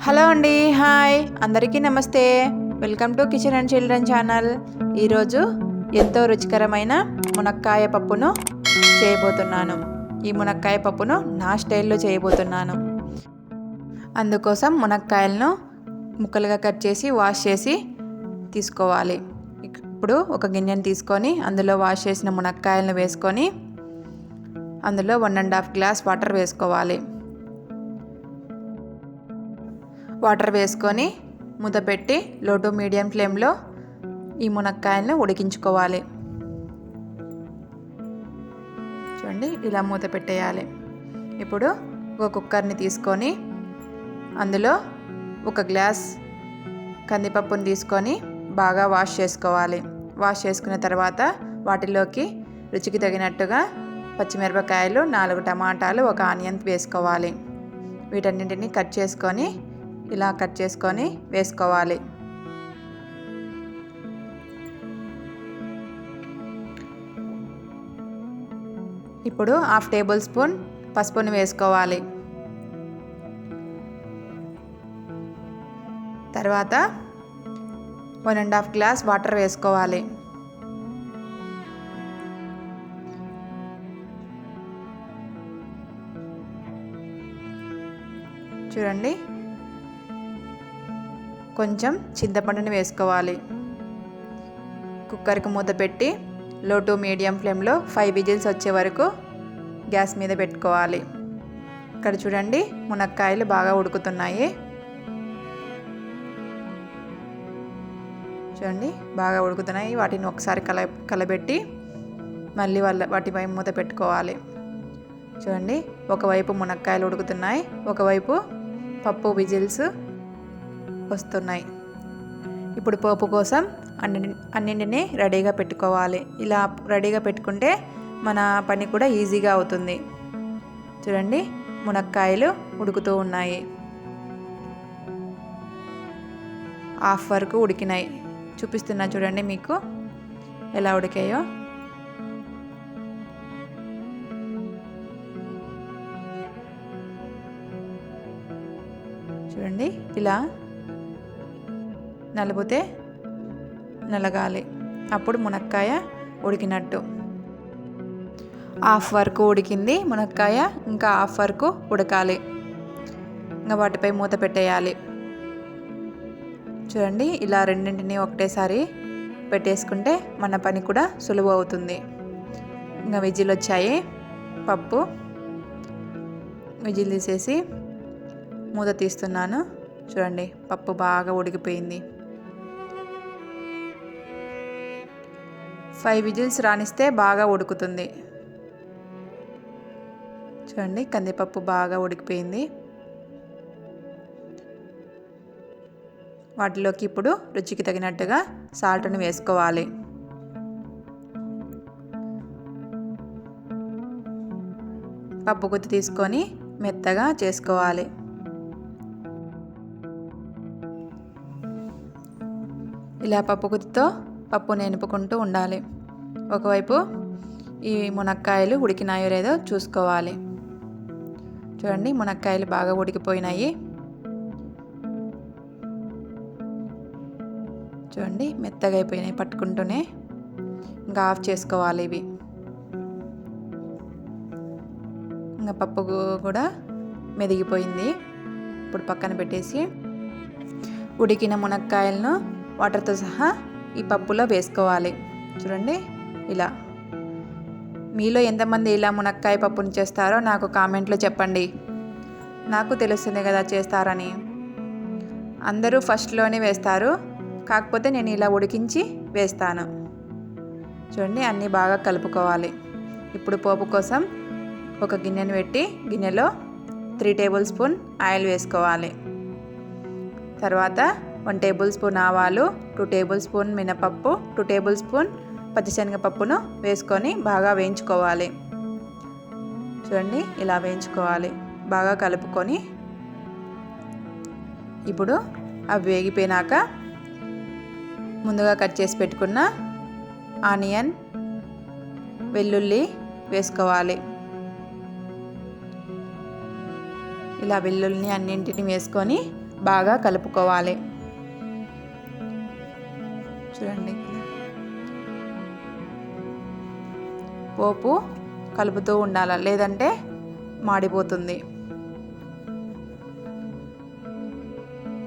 Hello అండి hi. అందరికీ నమస్తే. Welcome to kitchen and children channel. ఈరోజు ఎంతో రుచికరమైన మునక్కాయ పప్పును చేయబోతున్నాను. ఈ మునక్కాయ పప్పును నా స్టైల్లో చేయబోతున్నాను. అందుకోసం మునక్కాయలను ముక్కలుగా కట్ చేసి వాష్ చేసి తీసుకోవాలి. ఇప్పుడు ఒక గిన్నెను తీసుకొని అందులో వాష్ చేసిన మునక్కాయలను వేసుకొని అందులో one and half glass water వేసుకోవాలి. వాటర్ వేసుకొని మూత పెట్టి లో టు మీడియం ఫ్లేమ్లో ఈ మునక్కాయలను ఉడికించుకోవాలి. చూడండి ఇలా మూత పెట్టేయాలి. ఇప్పుడు ఒక కుక్కర్ని తీసుకొని అందులో ఒక గ్లాస్ కందిపప్పుని తీసుకొని బాగా వాష్ చేసుకోవాలి. వాష్ చేసుకున్న తర్వాత వాటిలోకి రుచికి తగినట్టుగా పచ్చిమిరపకాయలు నాలుగు టమాటాలు ఒక ఆనియన్ వేసుకోవాలి. వీటన్నింటిని కట్ చేసుకొని ఇలా కట్ చేసుకొని వేసుకోవాలి. ఇప్పుడు హాఫ్ టేబుల్ స్పూన్ పసుపుని వేసుకోవాలి. తర్వాత one and half glass water వేసుకోవాలి. చూడండి కొంచెం చింతపండుని వేసుకోవాలి. కుక్కర్కి మూత పెట్టి లో టు మీడియం ఫ్లేమ్లో ఫైవ్ విజిల్స్ వచ్చే వరకు గ్యాస్ మీద పెట్టుకోవాలి. ఇక్కడ చూడండి మునక్కాయలు బాగా ఉడుకుతున్నాయి. చూడండి బాగా ఉడుకుతున్నాయి. వాటిని ఒకసారి కల కలబెట్టి మళ్ళీ వాళ్ళ వాటిపై మూత పెట్టుకోవాలి. చూడండి ఒకవైపు మునక్కాయలు ఉడుకుతున్నాయి. ఒకవైపు పప్పు విజిల్స్ వస్తున్నాయి. ఇప్పుడు పోపు కోసం అన్ని అన్నింటినీ రెడీగా పెట్టుకోవాలి. ఇలా రెడీగా పెట్టుకుంటే మన పని కూడా ఈజీగా అవుతుంది. చూడండి మునక్కాయలు ఉడుకుతూ ఉన్నాయి. హాఫ్ వరకు ఉడికినాయి. చూపిస్తున్నా చూడండి మీకు. ఎలా ఉడికాయో. చూడండి ఇలా నలిపితే నలగాలి. అప్పుడు మునక్కాయ ఉడికినట్టు. హాఫ్ వరకు ఉడికింది మునక్కాయ ఇంకా హాఫ్ వరకు ఉడకాలి. ఇంకా వాటిపై మూత పెట్టేయాలి. చూడండి ఇలా రెండింటిని ఒకటేసారి పెట్టేసుకుంటే మన పని కూడా సులువు అవుతుంది. ఇంకా విజిల్ వచ్చాయి. పప్పు విజిల్ తీసేసి మూత తీస్తున్నాను. చూడండి పప్పు బాగా ఉడికిపోయింది. ఫైవ్ విజిల్స్ రాణిస్తే బాగా ఉడుకుతుంది. చూడండి కందిపప్పు బాగా ఉడికిపోయింది. వాటిలోకి ఇప్పుడు రుచికి తగినట్టుగా సాల్ట్ను వేసుకోవాలి. పప్పు గుత్తి తీసుకొని మెత్తగా చేసుకోవాలి. ఇలా పప్పు గుత్తితో పప్పు నేనుపుకుంటూ ఉండాలి. ఒకవైపు ఈ మునక్కాయలు ఉడికినాయో లేదో చూసుకోవాలి. చూడండి మునక్కాయలు బాగా ఉడికిపోయినాయి. చూడండి మెత్తగా అయిపోయినాయి పట్టుకుంటూనే. ఇంకా ఆఫ్ చేసుకోవాలి ఇవి. ఇంకా పప్పు కూడా మెదిగిపోయింది. ఇప్పుడు పక్కన పెట్టేసి ఉడికిన మునక్కాయలను వాటర్తో సహా ఈ పప్పులో వేసుకోవాలి. చూడండి ఇలా. మీలో ఎంతమంది ఇలా మునక్కాయ పప్పుని చేస్తారో నాకు కామెంట్లో చెప్పండి. నాకు తెలుస్తుంది కదా చేస్తారని. అందరూ ఫస్ట్లోనే వేస్తారు. కాకపోతే నేను ఇలా ఉడికించి వేస్తాను. చూడండి అన్నీ బాగా కలుపుకోవాలి. ఇప్పుడు పోపు కోసం ఒక గిన్నెను పెట్టి గిన్నెలో త్రీ టేబుల్ స్పూన్ ఆయిల్ వేసుకోవాలి. తర్వాత వన్ టేబుల్ స్పూన్ ఆవాలు టూ టేబుల్ స్పూన్ మినపప్పు టూ టేబుల్ స్పూన్ పచ్చిశనగపప్పును వేసుకొని బాగా వేయించుకోవాలి. చూడండి ఇలా వేయించుకోవాలి. బాగా కలుపుకొని ఇప్పుడు అవి వేగిపోయినాక ముందుగా కట్ చేసి పెట్టుకున్న ఆనియన్ వెల్లుల్లి వేసుకోవాలి. ఇలా వెల్లుల్లిని అన్నింటిని వేసుకొని బాగా కలుపుకోవాలి. చూడండి. పోపు కలుపుతూ ఉండాలి? లేదంటే మాడిపోతుంది.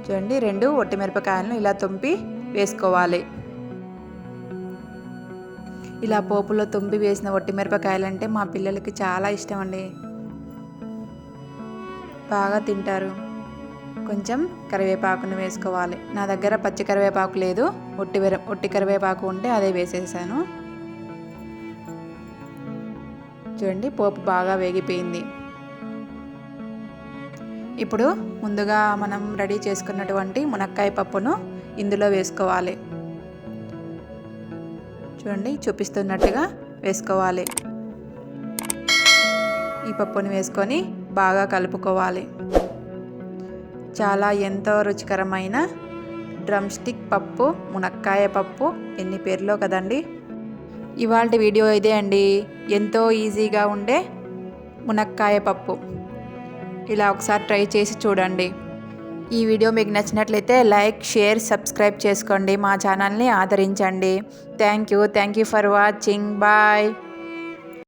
చూడండి రెండు ఒట్టి మిరపకాయలను ఇలా తుంపి వేసుకోవాలి. ఇలా పోపులో తుంపి వేసిన ఒట్టి మిరపకాయలు అంటే మా పిల్లలకి చాలా ఇష్టం అండి. బాగా తింటారు. కొంచెం కరివేపాకును వేసుకోవాలి. నా దగ్గర పచ్చి కరివేపాకు లేదు. ఒట్టి వెర ఒట్టి కరివేపాకు ఉంటే అదే వేసేసాను. చూడండి పోపు బాగా వేగిపోయింది. ఇప్పుడు ముందుగా మనం రెడీ చేసుకున్నటువంటి మునక్కాయ పప్పును ఇందులో వేసుకోవాలి. చూడండి చూపిస్తున్నట్టుగా వేసుకోవాలి. ఈ పప్పుని వేసుకొని బాగా కలుపుకోవాలి. చాలా ఎంతో రుచికరమైన డ్రమ్ స్టిక్ పప్పు మునక్కాయ పప్పు ఎన్ని పేర్లో కదండి? ఇవాళ వీడియో ఇదే అండి. ఎంతో ఈజీగా ఉండే మునక్కాయ పప్పు. ఇలా ఒకసారి ట్రై చేసి చూడండి. ఈ వీడియో మీకు నచ్చినట్లయితే లైక్ షేర్ సబ్స్క్రైబ్ చేసుకోండి. మా ఛానల్ని ఆదరించండి. Thank you. Thank you for watching. Bye.